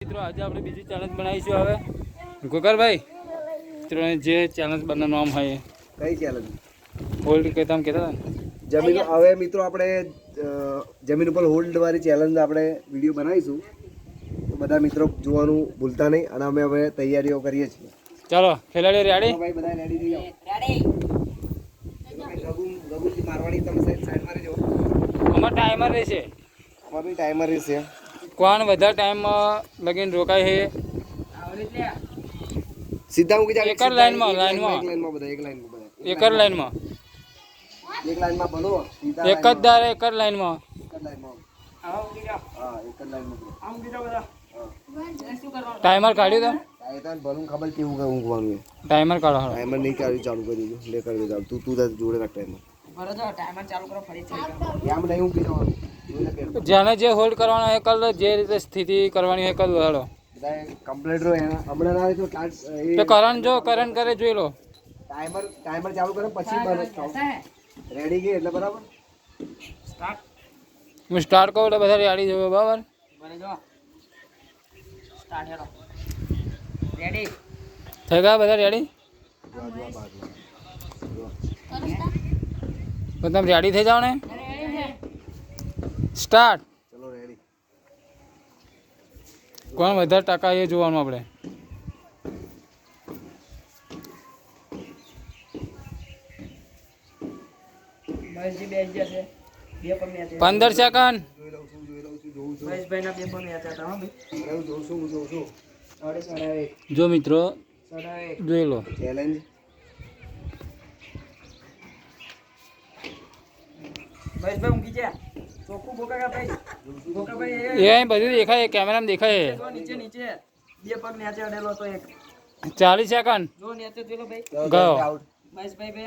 મિત્રો આજે આપણે બીજી ચેલેન્જ બનાવીશું હવે. ગોકરભાઈ મિત્રો જે ચેલેન્જ બનાવવાનું નામ હોય કઈ ચેલેન્જ હોલ્ડ કહેતા કહેતા હતા ને? જમીન હવે મિત્રો આપણે જમીન ઉપર હોલ્ડ વાળી ચેલેન્જ આપણે વીડિયો બનાવીશું. તો બધા મિત્રો જોવાનું ભૂલતા નહીં અને અમે હવે તૈયારીઓ કરીએ છીએ. ચાલો ખેલાડી રેડી ભાઈ બધા રેડી થઈ જાઓ. ગગુલ મારવાડી તમે સાઈડ મારી જાઓ. અમાર ટાઈમર રહેશે. અમારે ટાઈમર રહેશે. કોણ વધારે ટાઈમમાં લગીને રોકાય છે? સીધા મૂકી જાય એક જ લાઈનમાં, લાઈનમાં. એક લાઈનમાં બધા એક લાઈનમાં બધા. એક જ લાઈનમાં એક લાઈનમાં બનો એક જ દારે એક જ લાઈનમાં એક જ લાઈનમાં હા જ. ટાઈમર કાઢ્યું તો આ એ ભલું ખબર કેવું કે ઊંઘવાનું ટાઈમર કાઢો. ટાઈમર નહીં કાઢી ચાલુ કરી દીધું. લે કરી તું તું જોડે રાખ ટાઈમર આમ નહીં ઊંઘી જવાનું. જોઈ લે પેલું. જેને જે હોલ્ડ કરવાનો એ કર લો જે રીતે સ્થિતિ કરવાની હોય એ કર લો હાલો બધાએ complete એના. હમણાં ના આવે તો તો કરણ જો કરણ કરે જોઈ લો. ટાઈમર ટાઈમર ચાલુ કરો પછી રેડી. કે એટલે બરાબર? હું સ્ટાર્ટ કરું એટલે બધા રેડી જવું બરાબર? થઈ ગયા બધા રેડી તમે રેડી થઈ જાઓ ને? સ્ટાર્ટ. ચલો રેડી કોણ વધારે ટકા એ જોવાનું આપણે? પંદર સેકન્ડ. જો મિત્રો છું જોઈ લો છું જોઉં છું. અરે જોઉં છું જો મિત્રો જોઈ લો ચેલેન્જ એ અહીં બધું દેખાય કેમેરામાં દેખાય. ચાલીસ સેકન્ડ. ગયો.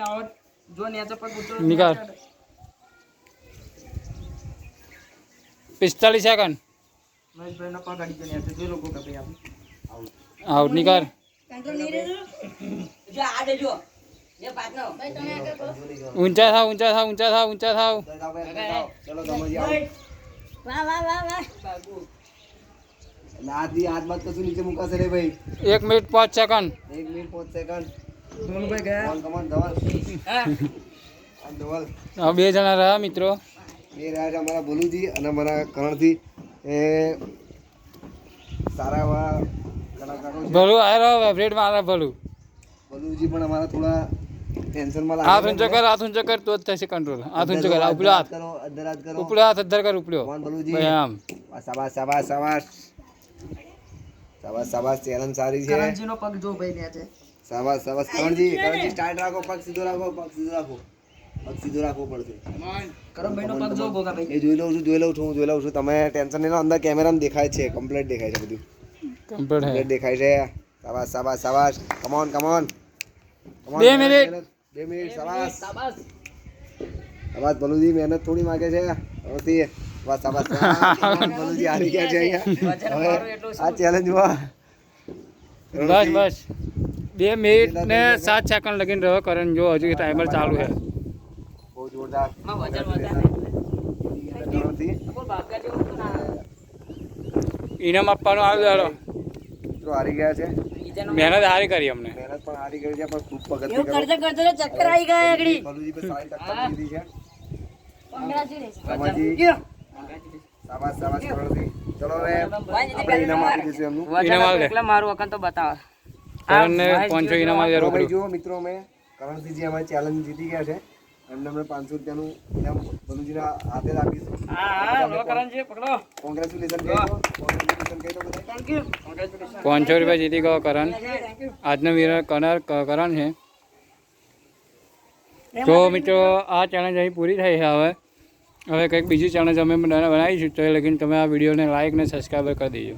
આઉટ નિકાલ. પિસ્તાલીસ સેકન્ડ. આઉટ જે. હાથ થાવ ઊંચા થાવ કશું થાવ ઊંચા થાવ. ભાઈ. એક મિનિટ પાંચ સેકન્ડ એક મિનિટ પાંચ સેકન્ડ બે જણા રહ્યા મિત્રો. બે રહ્યા છે અમારા ભોલુજી અને અમારા કરણથી એ સારા એવા ભલું આ રહ્યો વેબ્રેટ મારા ભલું. ભલુજી પણ અમારા થોડા ટેન્શનમાં હાથ ઊંચો કર હાથ ઊંચો કર તો જ થશે કંટ્રોલ હાથ ઊંચો કર ઉપલો હાથ કરો હાથ કરો ઉપલો હાથ અધર કર ઉપલો કમાન ભોલુજી ભાઈ આમ સાબાસ સાબાસ સાબાસ સાબાસ સાબાસ ચેલેન્જ સારી છે સાબાસ સાબાસ કરણજી કરણજી સ્ટાર્ટ રાખો પગ સીધો રાખો પગ સીધો રાખો પગ સીધો રાખવો પડશે એ જોઈ લઉં છું જોઈ લઉં છું હું જોઈ લઉં છું તમે ટેન્શન નહીં અંદર કેમેરામાં દેખાય છે કમ્પ્લીટ દેખાય છે બધું કમ્પ્લીટ કમ્પ્લીટ દેખાય છે સાબાસ સાબાસ સાબાસ કમોન કમોન બે મિનિટ. બે મિનિટ સાબાસ સાબાસ ભલુજી મહેનત થોડી માંગે છે હવેથી બસ સાબાસ. ભલુજી હારી ગયા છે અહીંયા. હવે આ ચેલેન્જમાં બસ બસ. બે મિનિટ ને સાત સેકન્ડ લગીને રહ્યો કરણ જો હજુ ટાઈમર ચાલુ છે. બહુ જોરદાર. ઇનામ આપવાનું આવ્યું મિત્રો હારી ગયા છે. મહેનત સારી કરી અમને. મહેનત પણ હારી ગઈ છે પણ ખૂબ પગત ભલુજી પર સારી ટક્કર દીધી છે. રમાજી સાબાસ સાબાસ કરણથી ચલો હવે આપણે ઇનામ આપી દઈશું એમનું. ઇનામ આવી દે મારું અકન તો બતાવ. કરણને પાંચસો ઇનામ રોકડું જુઓ મિત્રો અમે કરણસિંહ જે અમારી ચેલેન્જ જીતી ગયા છે. એમને અમે પાંચસો રૂપિયાનું ઇનામ ભલુજીના હાથે આપીશું. હા લો કરણજી પકડો. કોંગ્રેચ્યુલેશન કોંગ્રેચ્યુલેશન પાંચસો રૂપિયા જીતી ગયો કરણ. આજનો વિનર કનર કરણ છે. તો મિત્રો, આ ચેલેન્જ અહીં પૂરી થઈ છે હવે. હવે કંઈક બીજી ચેલેન્જ અમે બનાવીશું, તો એ લગીને તમે આ વિડીયોને લાઇક ને સબસ્ક્રાઈબર કરી દેજો.